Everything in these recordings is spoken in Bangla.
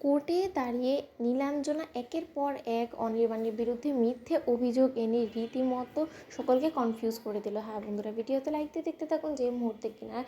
কোর্টে দাঁড়িয়ে নীলাঞ্জনা একের পর এক অনির্বাণের বিরুদ্ধে মিথ্যে অভিযোগ এনে রীতিমতো সকলকে কনফিউজ করে দিল। হ্যাঁ বন্ধুরা, ভিডিওতে লাইক দিয়ে দেখতে থাকুন যে মুহূর্তে কিনা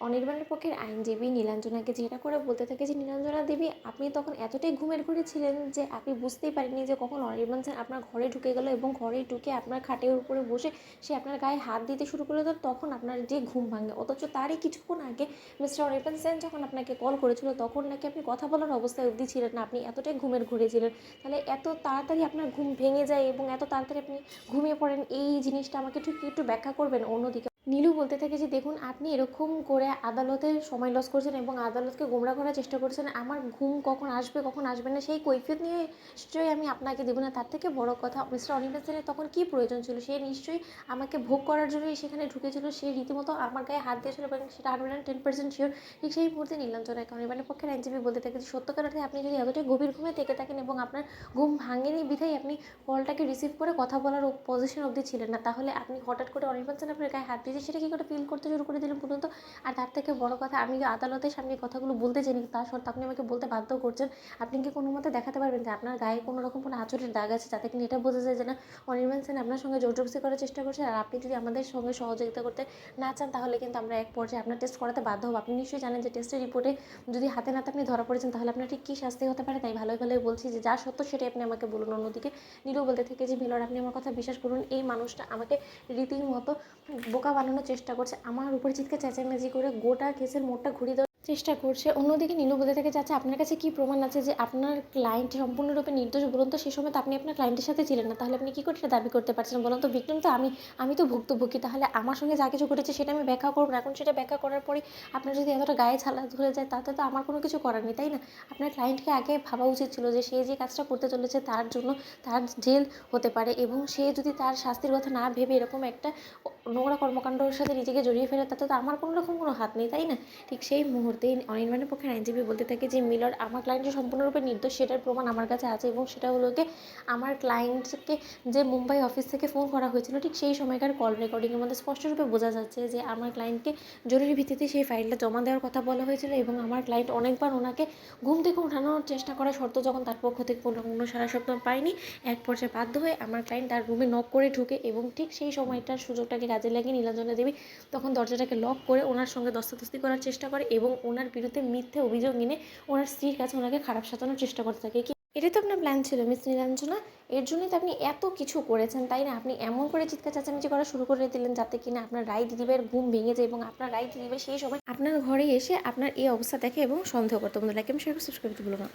অনির্বাণের পক্ষের আইনজীবী নীলাঞ্জনাকে যেটা করে বলতে থাকে যে, নীলাঞ্জনা দেবী, আপনি তখন এতটাই ঘুমের ঘরে ছিলেন যে, আপনি বুঝতেই পারেননি যে, কখন অনির্বাণ সেন আপনার ঘরে ঢুকে গেল এবং ঘরে ঢুকে আপনার খাটের উপরে বসে সে আপনার গায়ে হাত দিতে শুরু করল তখন আপনার যে ঘুম ভাঙে। অথচ তারই কিছুক্ষণ আগে মিস্টার অনির্বাণ সেন যখন আপনাকে কল করেছিল, তখন নাকি আপনি কথা বলার অবস্থায় অবধি ছিলেন না, আপনি এতটাই ঘুমের ঘরে ছিলেন। তাহলে এত তাড়াতাড়ি আপনার ঘুম ভেঙে যায় এবং এত তাড়াতাড়ি আপনি ঘুমিয়ে পড়েন, এই জিনিসটা আমাকে ঠিক একটু ব্যাখ্যা করবেন অন্যদিকে নীলু বলতে থাকে যে, দেখুন, আপনি এরকম করে আদালতে সময় লস করছেন এবং আদালতকে গোমরা করার চেষ্টা করছেন। আমার ঘুম কখন আসবে কখন আসবে না, সেই কৈফিয়ত নিয়ে নিশ্চয়ই আমি আপনাকে দেবো না। তার থেকে বড় কথা মিস্টার অনির্বাণ সেনের তখন কী প্রয়োজন ছিল? সে নিশ্চয়ই আমাকে ভোগ করার জন্যই সেখানে ঢুকেছিল। সে রীতিমতো আমার গায়ে হাত দিয়েছিল এবং সেটা hundred and ten percent sure ঠিক সেই মুহূর্তে নীলাঞ্জনাকে অনির্বাণের পক্ষের আইনজীবী বলতে থাকে যে, সত্যকার আপনি যদি এতটাই গভীর ঘুমে থেকে থাকেন এবং আপনার ঘুম ভাঙেনি বিধায় আপনি কলটাকে রিসিভ করে কথা বলার পজিশন অবধি ছিলেন না, তাহলে আপনি হঠাৎ করে অনির্বাণ সেন আপনার গায়ে হাত দিয়েছে সেটা কী করে ফিল করতে শুরু করে দিলেন বলুন তো? আর তার থেকে বড় কথা, আমি আদালতের সামনে কথাগুলো বলতে চাইনি তা সত্ত্বেও আপনি আমাকে বলতে বাধ্য করছেন। আপনি কি কোনো মতে দেখাতে পারবেন যে আপনার গায়ে কোনো রকম কোনো আঁচড়ের দাগ আছে যাতে কিনা এটা বোঝা যায় যে না, অনির্বাণ সেন আপনার সঙ্গে জোর জবরদস্তি করার চেষ্টা করছে আর আপনি যদি আমাদের সঙ্গে সহযোগিতা করতে না চান, তাহলে কিন্তু আমরা এক পর্যায়ে আপনার টেস্ট করাতে বাধ্য হব। আপনি নিশ্চয়ই জানেন যে টেস্টের রিপোর্টে যদি হাতে নাতে আপনি ধরা পড়েছেন, তাহলে আপনার ঠিক কী শাস্তি হতে পারে তাই ভালোই ভালোই বলছি যে যা সত্য সেটাই আপনি আমাকে বলুন। অন্যদিকে নীলু বলতে থেকে যে মিলর আপনি আমার কথা বিশ্বাস করুন, এই মানুষটা আমাকে রীতিমতো বোকা বানানোর চেষ্টা করছে। আমার উপরে চিৎকার চেঁচামেচি করে গোটা কেসের মোড়টা ঘুরিয়ে চেষ্টা করছে। অন্যদিকে নীলু বলতে থাকে যাচ্ছে আপনার কাছে কি প্রমাণ আছে যে আপনার ক্লায়েন্ট সম্পূর্ণরূপে নির্দোষ? বলুন তো, সেই সময় তো আপনি আপনার ক্লায়েন্টের সাথে ছিলেন না। তাহলে আপনি কী করে এটা দাবি করতে পারছেন বলুন তো ভিক্টিম তো আমি আমি তো ভুক্তভোগী। তাহলে আমার সঙ্গে যা কিছু ঘটেছে সেটা আমি ব্যাখ্যা করব। এখন সেটা ব্যাখ্যা করার পরে আপনার যদি এতটা গায়ে ছালা ধরে যায়, তাতে তো আমার কোনো কিছু করার নেই, তাই না? আপনার ক্লায়েন্টকে আগে ভাবা উচিত ছিল যে, সে যে কাজটা করতে চলেছে তার জন্য তার জেল হতে পারে এবং সে যদি তার শাস্তির কথা না ভেবে এরকম একটা নোংরা কর্মকাণ্ডের সাথে নিজেকে জড়িয়ে ফেলে, তাতে তো আমার কোনো রকম কোনো হাত নেই, তাই না? ঠিক সেই মুহূর্তেই অনির্বাণের পক্ষে আইনজীবী বলতে থাকে যে, মিলর, আমার ক্লায়েন্টের সম্পূর্ণরূপে নির্দোষ, সেটার প্রমাণ আমার কাছে আছে এবং সেটা হলো কি আমার ক্লায়েন্টকে যে মুম্বাই অফিস থেকে ফোন করা হয়েছিল, ঠিক সেই সময়কার কল রেকর্ডিংয়ের মধ্যে স্পষ্টরূপে বোঝা যাচ্ছে যে, আমার ক্লায়েন্টকে জরুরি ভিত্তিতে সেই ফাইলটা জমা দেওয়ার কথা বলা হয়েছিল এবং আমার ক্লায়েন্ট অনেকবার ওনাকে ঘুম থেকে ওঠানোর চেষ্টা করা শর্ত যখন তার পক্ষ থেকে কোনো কোনো সারা শব্দ পায়নি। এক পর্যায়ে বাধ্য হয়ে আমার ক্লায়েন্ট তার রুমে নক করে ঢুকে এবং ঠিক সেই সময়টার সুযোগটাকে কাজে লাগিয়ে নীলাঞ্জনা দেবী তখন দরজাটাকে লক করে ওনার সঙ্গে দস্তাদস্তি করার চেষ্টা করে এবং ওনার বিরুদ্ধে মিথ্যে অভিযোগ এনে ওনার স্ত্রীর কাছে ওনাকে খারাপ সাজানোর চেষ্টা করতে থাকে। কি এটাই তো আপনার প্ল্যান ছিল, মিস নীলাঞ্জনা। এর জন্যই তো আপনি এত কিছু করেছেন, তাই না? আপনি এমন করে চিৎকার চাচামিচি করা শুরু করে দিলেন যাতে কিনা আপনার রায় দিদিবের ঘুম ভেঙে যায় এবং আপনার রায় দিদিবের সেই সময় আপনার ঘরে এসে আপনার এই অবস্থা দেখে এবং সন্দেহ করতে বন্ধু লাইক আমি সাবস্ক্রাইব করতে ভুলো না।